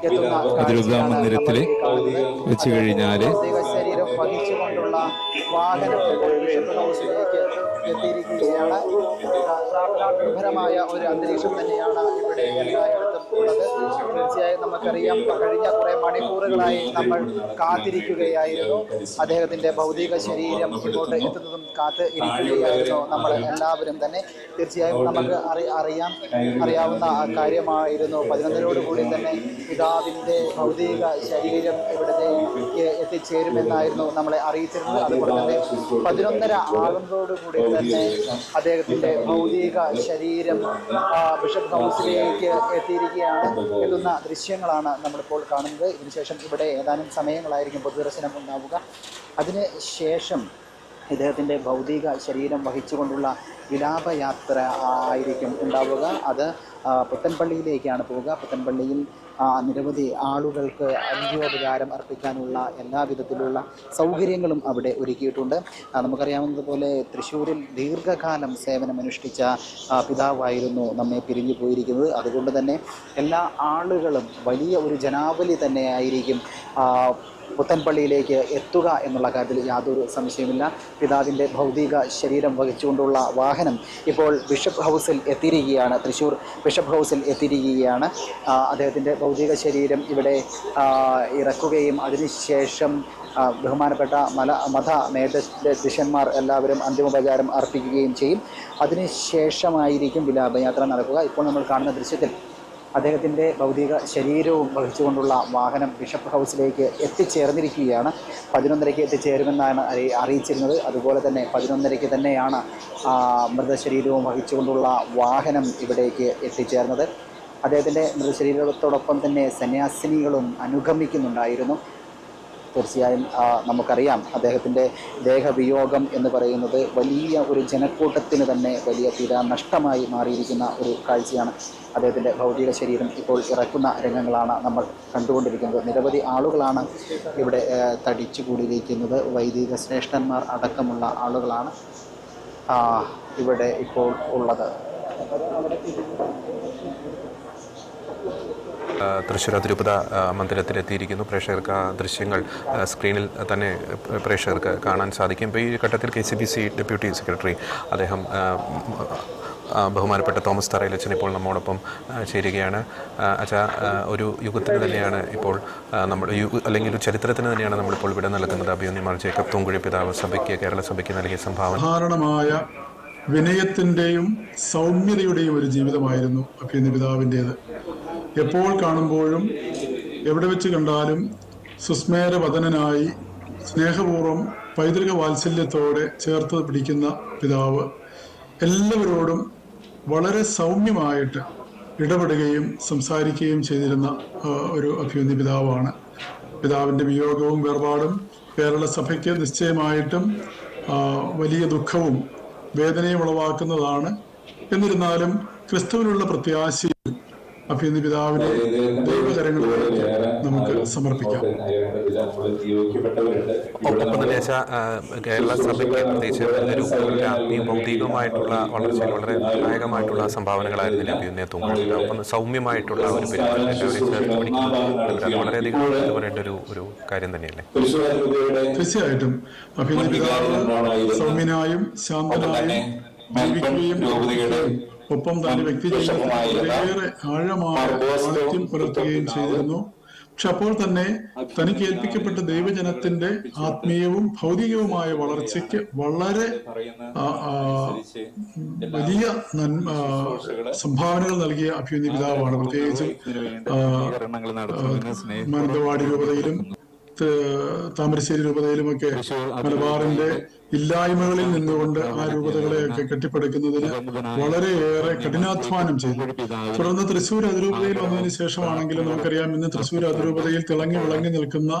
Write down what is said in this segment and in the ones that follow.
എത്തുന്ന അതിരൂപതാ കാഴ്ചയാണ് മന്ദിരത്തിൽ നമ്മൾ ഈ കാണുന്നത്. വെച്ച് കഴിഞ്ഞാൽ ഭൗതിക എത്തിയിരിക്കുകയാണ്. പ്രാർത്ഥനാനിർഭരമായ ഒരു അന്തരീക്ഷം തന്നെയാണ് ഇവിടെ എല്ലായിടത്തും ഉള്ളത്. തീർച്ചയായും നമുക്കറിയാം കഴിഞ്ഞ കുറെ മണിക്കൂറുകളായി നമ്മൾ കാത്തിരിക്കുകയായിരുന്നു. അദ്ദേഹത്തിന്റെ ഭൗതിക ശരീരം ഇങ്ങോട്ട് എത്തുന്നതും കാത്ത് ഇരിക്കുകയായിരുന്നു നമ്മൾ എല്ലാവരും തന്നെ. തീർച്ചയായും നമുക്ക് അറി അറിയാം അറിയാവുന്ന കാര്യമായിരുന്നു. പതിനൊന്നിനോട് കൂടി തന്നെ പിതാവിന്റെ ഭൗതിക ശരീരം ഇവിടത്തേക്ക് എത്തിച്ചേരുമെന്നായിരുന്നു നമ്മളെ അറിയിച്ചിരുന്നത്. അതുപോലെ തന്നെ പതിനൊന്നര ആകുന്നതോടുകൂടി തന്നെ അദ്ദേഹത്തിന്റെ ഭൗതിക ശരീരം ബിഷപ്പ് ഹൗസിലേക്ക് എത്തിയിരിക്കുകയാണ് എത്തുന്ന ദൃശ്യങ്ങളാണ് നമ്മളിപ്പോൾ കാണുന്നത്. ഇതിനുശേഷം ഇവിടെ ഏതാനും സമയങ്ങളായിരിക്കും പൊതുദർശനം ഉണ്ടാവുക. അതിന് ശേഷം ഇദ്ദേഹത്തിന്റെ ഭൗതിക ശരീരം വഹിച്ചുകൊണ്ടുള്ള വിലാപയാത്ര ആയിരിക്കും ഉണ്ടാവുക. അത് പുത്തൻപള്ളിയിലേക്കാണ് പോവുക പുത്തൻപള്ളിയിൽ നിരവധി ആളുകൾക്ക് അന്ത്യോപചാരം അർപ്പിക്കാനുള്ള എല്ലാവിധത്തിലുള്ള സൗകര്യങ്ങളും അവിടെ ഒരുക്കിയിട്ടുണ്ട്. നമുക്കറിയാവുന്നതുപോലെ തൃശ്ശൂരിൽ ദീർഘകാലം സേവനമനുഷ്ഠിച്ച പിതാവായിരുന്നു നമ്മെ പിരിഞ്ഞു പോയിരിക്കുന്നത്. അതുകൊണ്ട് തന്നെ എല്ലാ ആളുകളും വലിയ ഒരു ജനാവലി തന്നെയായിരിക്കും പുത്തൻപള്ളിയിലേക്ക് എത്തുക എന്നുള്ള കാര്യത്തിൽ യാതൊരു സംശയമില്ല പിതാവിന്റെ ഭൗതിക ശരീരം വഹിച്ചുകൊണ്ടുള്ള വാഹനം ഇപ്പോൾ ബിഷപ്പ് ഹൗസിൽ എത്തിയിരിക്കുകയാണ്. തൃശ്ശൂർ ബിഷപ്പ് ഹൗസിൽ എത്തിയിരിക്കുകയാണ്. അദ്ദേഹത്തിന്റെ ഭൗതിക ശരീരം ഇവിടെ ഇറക്കുകയും അതിനുശേഷം ബഹുമാനപ്പെട്ട മല മത മേധസ്യന്മാർ എല്ലാവരും അന്തിമോപചാരം അർപ്പിക്കുകയും ചെയ്യും. അതിനുശേഷമായിരിക്കും വിലാപയാത്ര നടക്കുക. ഇപ്പോൾ നമ്മൾ കാണുന്ന ദൃശ്യത്തിൽ അദ്ദേഹത്തിന്റെ ഭൗതിക ശരീരവും വഹിച്ചുകൊണ്ടുള്ള വാഹനം ബിഷപ്പ് ഹൗസിലേക്ക് എത്തിച്ചേർന്നിരിക്കുകയാണ്. പതിനൊന്നരയ്ക്ക് എത്തിച്ചേരുമെന്നാണ് അറി- അറിയിച്ചിരുന്നത്. അതുപോലെ തന്നെ പതിനൊന്നരയ്ക്ക് തന്നെയാണ് മൃതശരീരവും വഹിച്ചുകൊണ്ടുള്ള വാഹനം ഇവിടേക്ക് എത്തിച്ചേർന്നത്. അദ്ദേഹത്തിന്റെ മൃതശരീരത്തോടൊപ്പം തന്നെ സന്യാസിനികളും അനുഗമിക്കുന്നുണ്ടായിരുന്നു. തീർച്ചയായും നമുക്കറിയാം അദ്ദേഹത്തിന്റെ ദേഹവിയോഗം എന്ന് പറയുന്നത് വലിയ ഒരു ജനക്കൂട്ടത്തിന് തന്നെ വലിയ തീരാ നഷ്ടമായി മാറിയിരിക്കുന്ന ഒരു കാഴ്ചയാണ്. അദ്ദേഹത്തിന്റെ ഭൗതിക ശരീരം ഇപ്പോൾ ഇറക്കുന്ന രംഗങ്ങളാണ് നമ്മൾ കണ്ടുകൊണ്ടിരിക്കുന്നത്. നിരവധി ആളുകളാണ് ഇവിടെ തടിച്ചുകൂടിയിരിക്കുന്നത്. തടിച്ചു കൂടിയിരിക്കുന്നത് വൈദിക ശ്രേഷ്ഠന്മാർ അടക്കമുള്ള ആളുകളാണ് ഇവിടെ ഇപ്പോൾ ഉള്ളത്. തൃശ്ശൂർ അതിരൂപത മന്ദിരത്തിലെത്തിയിരിക്കുന്നു. പ്രേക്ഷകർക്ക് ആ ദൃശ്യങ്ങൾ സ്ക്രീനിൽ തന്നെ പ്രേക്ഷകർക്ക് കാണാൻ സാധിക്കും. ഇപ്പോൾ ഈ ഘട്ടത്തിൽ K C B C deputy secretary അദ്ദേഹം ബഹുമാനപ്പെട്ട തോമസ് തറയിലച്ചൻ ഇപ്പോൾ നമ്മോടൊപ്പം ചേരുകയാണ്. അച്ഛാ ഒരു യുഗത്തിന് തന്നെയാണ് ഇപ്പോൾ നമ്മൾ അല്ലെങ്കിൽ ഒരു ചരിത്രത്തിന് തന്നെയാണ് നമ്മളിപ്പോൾ ഇവിടെ നൽകുന്നത്. അഭിയുന്നിമാർ ജേക്കബ് തൂങ്കുഴി പിതാവ് സഭയ്ക്ക് കേരള സഭയ്ക്ക് നൽകിയ സംഭാവന. സാധാരണമായ വിനയത്തിന്റെയും സൗമ്യതയുടെയും ഒരു ജീവിതമായിരുന്നു അഭിനന്ദ പിതാവിന്റേത്. എപ്പോൾ കാണുമ്പോഴും എവിടെ വെച്ച് കണ്ടാലും സുസ്മേര സുസ്മേരവദനായി സ്നേഹപൂർവം പൈതൃക വാത്സല്യത്തോടെ ചേർത്ത് പിടിക്കുന്ന പിതാവ് എല്ലാവരോടും വളരെ സൗമ്യമായിട്ട് ഇടപെടുകയും സംസാരിക്കുകയും ചെയ്തിരുന്ന ഒരു അഭ്യുന്നി പിതാവാണ്. പിതാവിന്റെ വിയോഗവും വേർപാടും കേരള സഭയ്ക്ക് നിശ്ചയമായിട്ടും വലിയ ദുഃഖവും വേദനയും ഉളവാക്കുന്നതാണ്. എന്നിരുന്നാലും ക്രിസ്തുവിനുള്ള പ്രത്യാശയും അഭ്യുന്നതി പിതാവിനെ ദൈവകരങ്ങളിലേക്ക് നമുക്ക് സമർപ്പിക്കാം. ഒപ്പം തന്നെ കേരള സഭയ്ക്ക് പ്രത്യേകിച്ച് ഒരു ആത്മീയ ഭൗതികമായിട്ടുള്ള വളർച്ചയിൽ വളരെ നിർണായകമായിട്ടുള്ള സംഭാവനകളായിരുന്നു ലഭ്യം തോന്നുന്നത് ഒപ്പം സൗമ്യമായിട്ടുള്ള ഒരു പെരുമാറ്റം എല്ലാവരെയും ചേർത്ത് പിടിക്കുന്നത് വളരെയധികം പറയേണ്ട ഒരു ഒരു കാര്യം തന്നെയല്ലേ? തീർച്ചയായിട്ടും. അഭിനന്ദ പിതാവ് സൗമ്യനായും ശാന്തനായും ജീവിക്കുകയും ഒപ്പം തന്നെ വ്യക്തി വളരെയേറെ ആഴമായ പുലർത്തുകയും ചെയ്തിരുന്നു. പക്ഷെ അപ്പോൾ തന്നെ തനിക്ക് ഏൽപ്പിക്കപ്പെട്ട ദൈവജനത്തിന്റെ ആത്മീയവും ഭൗതികവുമായ വളർച്ചയ്ക്ക് വളരെ വലിയ സംഭാവനകൾ നൽകിയ അഭ്യുന്നതി പിതാവാണ്. പ്രത്യേകിച്ചും മാനന്തവാടി രൂപതയിലും താമരശ്ശേരി രൂപതയിലുമൊക്കെ മലബാറിന്റെ ഇല്ലായ്മകളിൽ നിന്നുകൊണ്ട് ആ രൂപതകളെയൊക്കെ കെട്ടിപ്പടുക്കുന്നതിന് വളരെയേറെ കഠിനാധ്വാനം ചെയ്തു. തുടർന്ന് തൃശ്ശൂർ അതിരൂപതയിൽ വന്നതിന് ശേഷമാണെങ്കിലും നമുക്കറിയാം ഇന്ന് തൃശ്ശൂർ അതിരൂപതയിൽ തിളങ്ങി വിളങ്ങി നിൽക്കുന്ന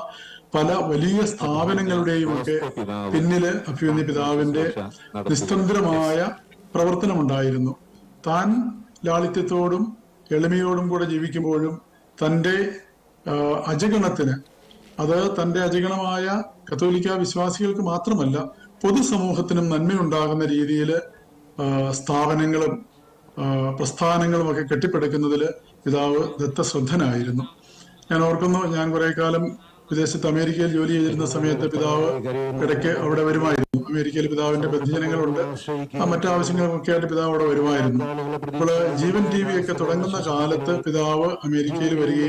പല വലിയ സ്ഥാപനങ്ങളുടെയും ഒക്കെ പിന്നിൽ അഭ്യുന്നി പിതാവിന്റെ നിസ്തന്ത്രമായ പ്രവർത്തനമുണ്ടായിരുന്നു. താൻ ലാളിത്യത്തോടും എളിമയോടും കൂടെ ജീവിക്കുമ്പോഴും തന്റെ അജഗണത്തിന് അത് തന്റെ അജഗണമായ കത്തോലിക്ക വിശ്വാസികൾക്ക് മാത്രമല്ല പൊതുസമൂഹത്തിനും നന്മയുണ്ടാകുന്ന രീതിയിൽ സ്ഥാപനങ്ങളും പ്രസ്ഥാനങ്ങളും ഒക്കെ കെട്ടിപ്പടുക്കുന്നതിൽ പിതാവ് ദത്തശ്രദ്ധനായിരുന്നു. ഞാൻ ഓർക്കുന്നു ഞാൻ കുറെ കാലം വിദേശത്ത് അമേരിക്കയിൽ ജോലി ചെയ്തിരുന്ന സമയത്ത് പിതാവ് ഇടയ്ക്ക് അവിടെ വരുമായിരുന്നു. അമേരിക്കയിൽ പിതാവിന്റെ ബന്ധുജനങ്ങളുണ്ട്. മറ്റാവശ്യങ്ങൾക്കൊക്കെ ആയിട്ട് പിതാവ് അവിടെ വരുമായിരുന്നു. അപ്പോൾ ജീവൻ ടി വി ഒക്കെ തുടങ്ങുന്ന കാലത്ത് പിതാവ് അമേരിക്കയിൽ വരികയും